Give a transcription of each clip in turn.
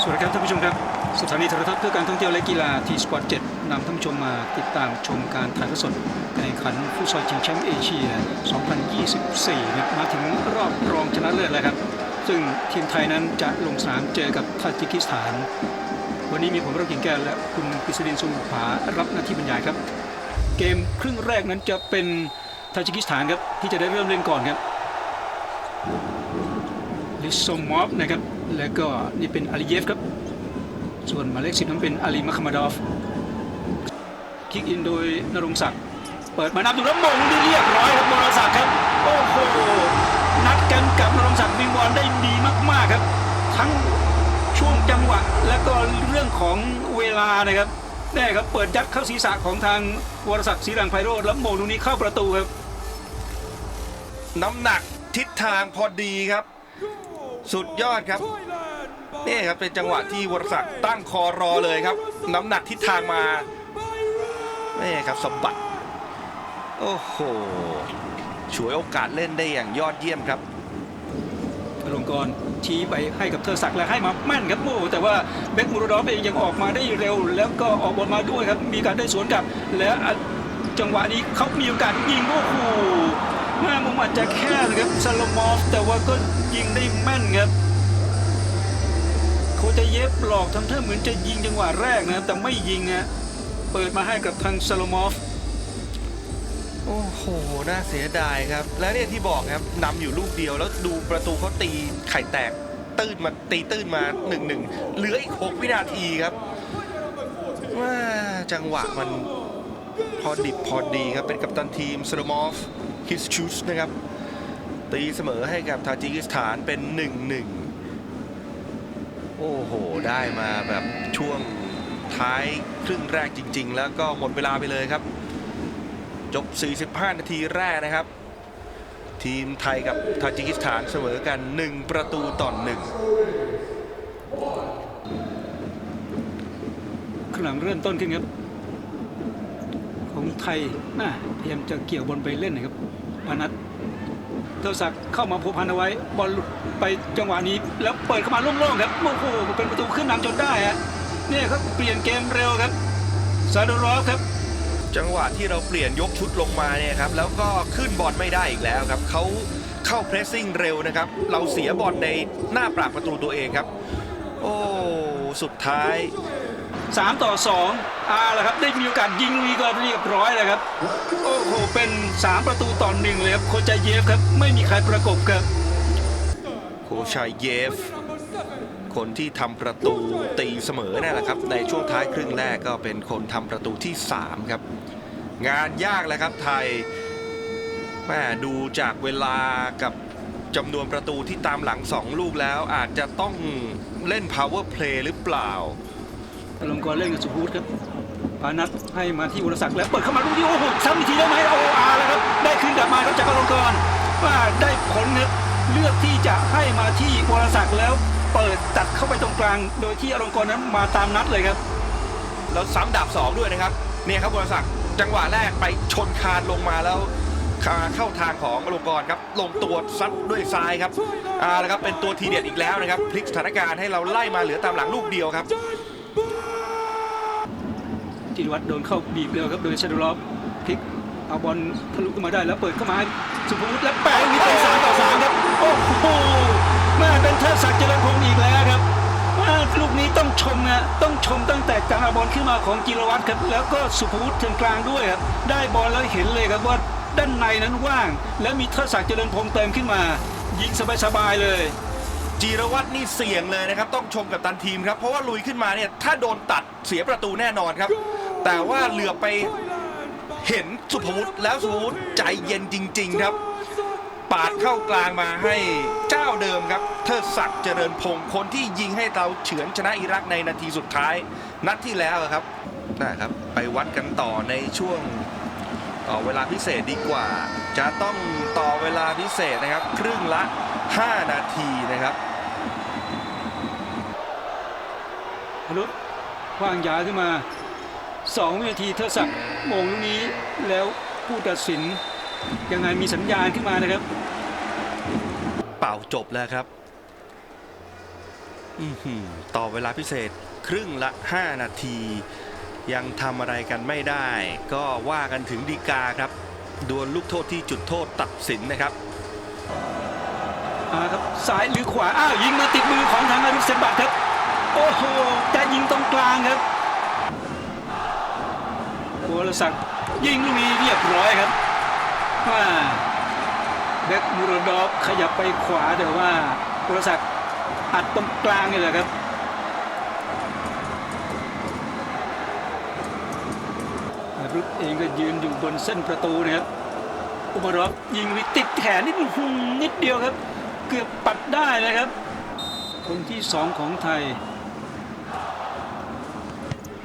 สวัสดีครับท่านผู้ชมครับสถานีโทรทัศน์เพื่อการท่องเที่ยวและกีฬาทีสปอร์ตเจ็ดนำท่านผู้ชมมาติดตามชมการถ่ายทอดสดการแข่งขันฟุตซอลชิงแชมป์เอเชีย 2024ครับมาถึงรอบรองชนะเลิศแล้วครับ ซึ่งทีมไทยนั้นจะลงสนามเจอกับทาจิกิสถาน วันนี้มีผมรับกิ่งแก้วและคุณกฤษดินทรงบุภารับหน้าที่บรรยายครับ เกมครึ่งแรกนั้นจะเป็นทาจิกิสถานครับที่จะได้เริ่มเล่นก่อนครับ ลิซมอฟนะครับ แล้วก็นี่เป็นอาลีเยฟครับ ส่วนหมายเลขสิบนั้นเป็นอาลีมัคมาดอฟ คิกอินโดยนรงศักดิ์เปิดมานับดูแล้วมงได้เรียบร้อยครับบรศักดิ์ครับ โอ้โห นัดกันกับนรงศักดิ์วิงบอลได้ดีมากๆครับ ทั้งช่วงจังหวะและก็เรื่องของเวลานะครับแน่ครับเปิดยัดเข้าศีรษะของทางวรศักดิ์ศรีรังไพโรธแล้วโมงตรงนี้เข้าประตูครับ น้ำหนักทิศทางพอดีครับ สุดยอดครับนี่ครับเป็นจังหวะที่วรศักดิ์ตั้งคอรอเลยครับ น้ำหนักทิศทางมานี่ครับสมบัติโอ้โหฉวยโอกาสเล่นได้อย่างยอดเยี่ยมครับอลงกรณ์ชี้ไปให้กับเทอศักดิ์และให้มาแม่นครับโอ้โหแต่ว่าเบคมูรดอฟเองยังออกมาได้เร็ว แล้วก็ออกบอลมาด้วยครับ มีการได้สวนกลับ และจังหวะนี้เขามีโอกาสยิงโอ้โห แม่มุมอาจจะแค่นะครับซาลมอฟแต่ว่าก็ยิงได้แม่นครับเขาจะเย็บหลอกทำท่าเหมือนจะยิงจังหวะแรกนะแต่ไม่ยิงนะเปิดมาให้กับทางซาลมอฟโอ้โห น่าเสียดายครับ แล้วเนี่ยที่บอกครับนำอยู่ลูกเดียวแล้วดูประตูเขาตีไข่แตกตื้นมาตีตื้นมา1นหนึ่งเหลืออีก6วินาทีครับว่าจังหวะมัน พอดิบพอดีครับ เป็นกัปตันทีมสโลมอฟคิสชูสนะครับ ตีเสมอให้กับทาจิกิสถานเป็น 1 1 โอ้โห ได้มาแบบช่วงท้ายครึ่งแรกจริง ๆ แล้วก็หมดเวลาไปเลยครับ จบ 45 นาทีแรกนะครับ ทีมไทยกับทาจิกิสถานเสมอกัน 1 ประตูต่อหนึ่งข้างหลังเริ่มต้นขึ้นครับ ไทยน่าพยายามจะเกี่ยวบอลไปเล่นนะครับพานัทเทอศักดิ์เข้ามาผูกพันเอาไว้บอลหลุดไปจังหวะนี้ แล้วเปิดเข้ามาโล่งๆครับโอ้โหเป็นประตูขึ้นนำจนได้ฮะเนี่ยครับเปลี่ยนเกมเร็วครับซาดรอฟครับจังหวะที่เราเปลี่ยนยกชุดลงมาเนี่ยครับแล้วก็ขึ้นบอลไม่ได้อีกแล้วครับเขาเข้าเพรสซิ่งเร็วนะครับ เราเสียบอลในหน้าปรากประตูตัวเองครับ โอ้ สุดท้าย 3 ต่อ2อาละครับได้มีโอกาสยิงลุยก็เรียบร้อยเลยครับ โอ้โห เป็น 3 ประตูต่อหนึ่งเลยครับโคจาเยฟครับ ไม่มีใครประกบครับ โคชัยเยฟ คนที่ทำประตูตีเสมอนั่แหละครับ ในช่วงท้ายครึ่งแรกก็เป็นคนทำประตูที่ 3 ครับ งานยากแล้วครับไทยแม่ดูจากเวลากับจำนวนประตูที่ตามหลัง 2 ลูกแล้วอาจจะต้องเล่น power play หรือเปล่า อลงกรณ์เล่นกับสุภูตครับปานัทให้มาที่วรศักดิ์แล้วเปิดเข้ามาลูกนี้โอ้โหซ้ำอีกทีได้ไหมโออาร์แล้วครับได้คืนกลับมาครับจากอลงกรณ์ว่าได้ผลเลือกที่จะให้มาที่วรศักดิ์แล้ว เปิดตัดเข้าไปตรงกลาง โดยที่อลงกรณ์นั้นมาตามนัดเลยครับแล้วซ้ำดาบ2ด้วยนะครับเนี่ยครับบริษัทจังหวะแรกไปชนคานลงมาแล้วเข้าทางของอลงกรณ์ครับลงตัวซัดด้วยซ้ายครับอ่าแล้วครับเป็นตัวทีเด็ดอีกแล้วนะครับพลิกสถานการณ์ให้เราไล่มาเหลือตามหลังลูกเดียวครับ จิรวัตรโดนเข้าบีบเร็วครับโดยชาดูลอฟพลิกเอาบอลทะลุขึ้นมาได้แล้วเปิดเข้ามาให้สุภวุฒิแล้วแปะลูกนี้เป็นสามต่อสามครับโอ้โหแม่เป็นเทิดศักดิ์เจริญพงศ์อีกแล้วครับลูกนี้ต้องชมนะต้องชมตั้งแต่การเอาบอลขึ้นมาของจิรวัตรครับแล้วก็สุภวุฒิเทิงกลางด้วยครับได้บอลแล้วเห็นเลยครับว่าด้านในนั้นว่าง แล้วมีเทิดศักดิ์เจริญพงศ์เติมขึ้นมา ยิงสบายๆเลยจีรวัตรนี่เสี่ยงเลยนะครับ ต้องชมกับตันทีมครับ เพราะว่าลุยขึ้นมาเนี่ย ถ้าโดนตัดเสียประตูแน่นอนครับ แต่ว่าเหลือไปเห็นสุภวุฒิแล้วสุภวุฒิใจเย็นจริง ๆ ครับ ปาดเข้ากลางมาให้เจ้าเดิมครับ เทิดศักดิ์เจริญพงศ์คนที่ยิงให้เราเฉือนชนะอิรักในนาทีสุดท้าย นัดที่แล้วครับนะครับ ไปวัดกันต่อในช่วงต่อเวลาพิเศษดีกว่า จะต้องต่อเวลาพิเศษนะครับ ครึ่งละ 5 นาทีนะครับมนุษย์คว้างยาขึ้นมา สองวินาทีเทอศักดิ์โมงลูกนี้แล้วผู้ตัดสินยังไงมีสัญญาณขึ้นมานะครับ เป่าจบแล้วครับอื้อหือต่อเวลาพิเศษครึ่งละ 5 นาที ยังทำอะไรกันไม่ได้ ก็ว่ากันถึงดีกาครับดวลลูกโทษที่จุดโทษตัดสินนะครับอ่าครับซ้ายหรือขวา อ้าว ยิงมาติดมือของทางอารุษเซนบัตครับ โอ้โหจะยิงตรงกลางครับ รศักดิ์ยิงลูกนี้เรียบร้อยครับว่าแบ็กมูรดอฟขยับไปขวาแต่ว่าโรศักดิ์อัดตรงกลางนี่แหละครับรุษเองก็ยืนอยู่บนเส้นประตูนะครับอุมารอฟยิงวิติดแขนนิดนิดเดียวครับ เกือบปัดได้นะครับคนที่สองของไทย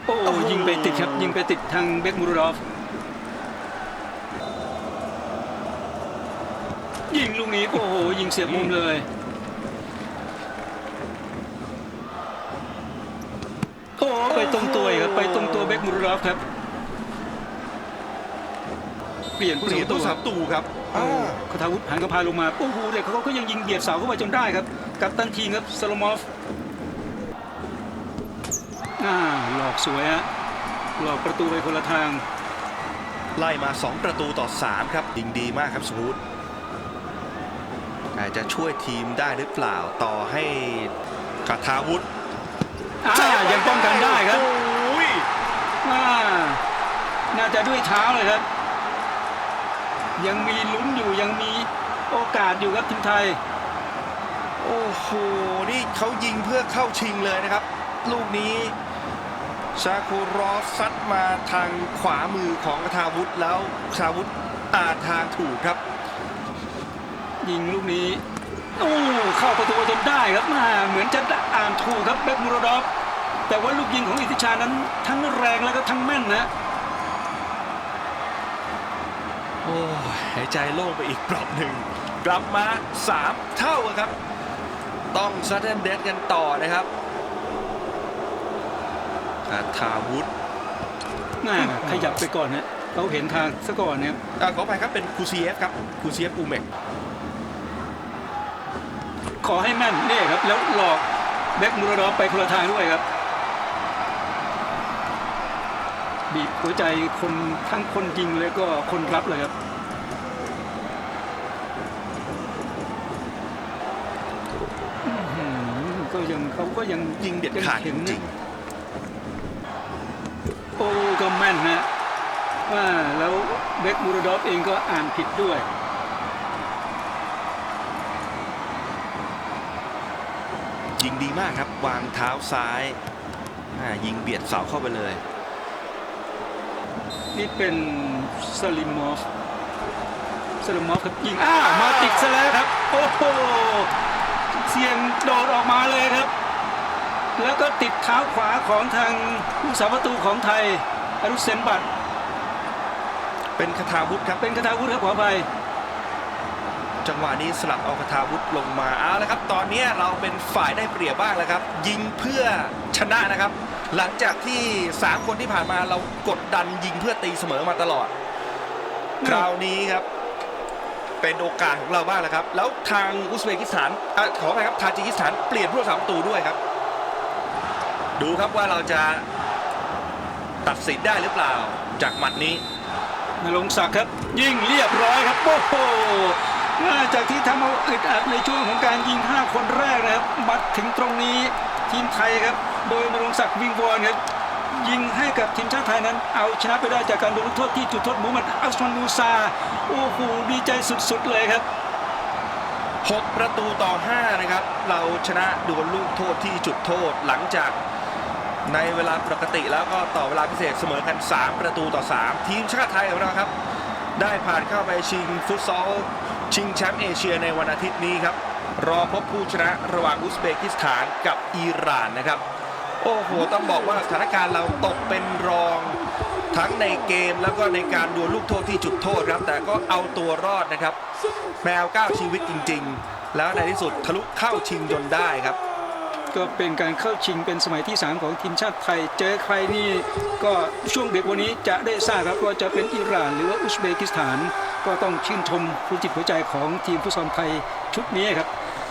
โอ้โอ้โหยิงไปติดครับ ยิงไปติดทางเบกมูรดอฟยิงลูกนี้โอ้โหยิงเสียบมุมเลย โอ้ไปตรงตัวอีกครับไปตรงตัวเบกมูรดอฟครับ เปลี่ยนเปผู้ลี่ยนตัผู้วสามตูครับโอ้อ่าคาทาวุฒิหันกระพาลงมาโอ้โหเด็กเขาก็ยังยิงเบียดเสาเข้าไปจนได้ครับ กับตันทีมครับสโลมอฟ อ่าหลอกสวยฮะหลอกประตูไปคนละทาง ไล่มา 2 ประตูต่อ 3 ครับยิงดีมากครับสมูทอาจจะช่วยทีมได้หรือเปล่าต่อให้กาทาวุธอ่ายังป้องกันได้ครับโอ้ยอ่าน่าจะด้วยเท้าเลยครับ ยังมีลุ้นอยู่ยังมีโอกาสอยู่ครับทีมไทย โอ้โห นี่เขายิงเพื่อเข้าชิงเลยนะครับ ลูกนี้ ชาคูรอฟซัดมาทางขวามือของกาทาวุธแล้วชาวุธอ่านทางถูกครับ ยิงลูกนี้โอ้เข้าประตูจนได้ครับมาเหมือนจะอ่านถูกครับเบคมูรดอฟแต่ว่าลูกยิงของอิติชานั้นทั้งแรงแล้วก็ทั้งแม่นนะโอ้ยหายใจโล่งไปอีกเปลอบหนึ่งกลับมา 3 เท่าครับ ต้องซัดเดนเดดกันต่อนะครับ คาทาวุธน่าขยับไปก่อนนะเขาเห็นทางซะก่อนเนี่ยอ่าขอไปครับเป็นคูซีเอฟครับคูซีเอฟอูเมกขอให้แม่นนี่ครับ แล้วหลอกเบคมูรดอฟไปคนละทางด้วยครับ บีบหัวใจคนทั้งคนยิงแล้วก็คนรับเลยครับอื้อหือก็ยังเขาก็ยังยิงเด็ดขาดจยังเห็นนะริง โอ้ก็ แม่นนะว่าแล้วเบคมูรดอฟเองก็อ่านผิดด้วยๆยิงดีมากครับ วางเท้าซ้ายอ่ายิงเบียดเสาเข้าไปเลย นี่เป็นสลิมมอฟสลิมมอฟครับยิงอ้าวมาติดซะแล้วครับ โอ้โหเสียงโดดออกมาเลยครับ แล้วก็ติดเท้าขวาของทางผู้สาประตูของไทย อรุเซนบัตเป็นคาทาวุธครับ เป็นคาถาวุฒิครับขออภัยจังหวะนี้สลับเอาคาทาวุธลงมาเอาละครับ ตอนนี้เราเป็นฝ่ายได้เปรียบบ้างแล้วครับ ยิงเพื่อชนะนะครับ หลังจากที่ 3 คนที่ผ่านมาเรากดดันยิงเพื่อตีเสมอมาตลอด คราวนี้ครับ เป็นโอกาสของเราบ้างแล้วครับ แล้วทางอุซเบกิสถานอขออภัยครับทาจิกิสถานเปลี่ยนผู้รักษาประตูด้วยครับ ดูครับว่าเราจะ ตัดสินได้หรือเปล่า จากหมัดนี้นรงศักดิ์ครับ ยิงเรียบร้อยครับโอ้โหน่าจากที่ทำเอาอึดอัดในช่วงของการยิง 5 คนแรกนะครับมาถึงตรงนี้ทีมไทยครับ โดยนรงศักดิ์วิงวอนครับยิงให้กับทีมชาติไทยนั้น เอาชนะไปได้จากการโดนลูกโทษที่จุดโทษมูฮัมหมัดอัสมันมูซาโอ้โหดีใจสุดๆเลยครับ 6 ประตูต่อ 5 นะครับ เราชนะดวลลูกโทษที่จุดโทษหลังจาก ในเวลาปกติแล้วก็ต่อเวลาพิเศษเสมอกัน 3 ประตูต่อ 3 ทีมชาติไทยของเราครับ ได้ผ่านเข้าไปชิงฟุตซอล ชิงแชมป์เอเชียในวันอาทิตย์นี้ครับ รอพบผู้ชนะระหว่างอุซเบกิสถานกับอิหร่านนะครับ โอ้โห ต้องบอกว่าสถานการณ์เราตกเป็นรองทั้งในเกมแล้วก็ในการดวลลูกโทษที่จุดโทษครับ แต่ก็เอาตัวรอดนะครับ แมวก้าวชีวิตจริง ๆ แล้วในที่สุดทะลุเข้าชิงจนได้ครับ ก็เป็นการเข้าชิงเป็นสมัยที่ 3 ของทีมชาติไทย เจอใครนี่ก็ช่วงเด็กวันนี้จะได้ทราบครับว่าจะเป็นอิหร่านหรือว่าอุซเบกิสถาน ก็ต้องชื่นชมผู้จิตหัวใจของทีมฟุตซอลไทยชุดนี้ครับ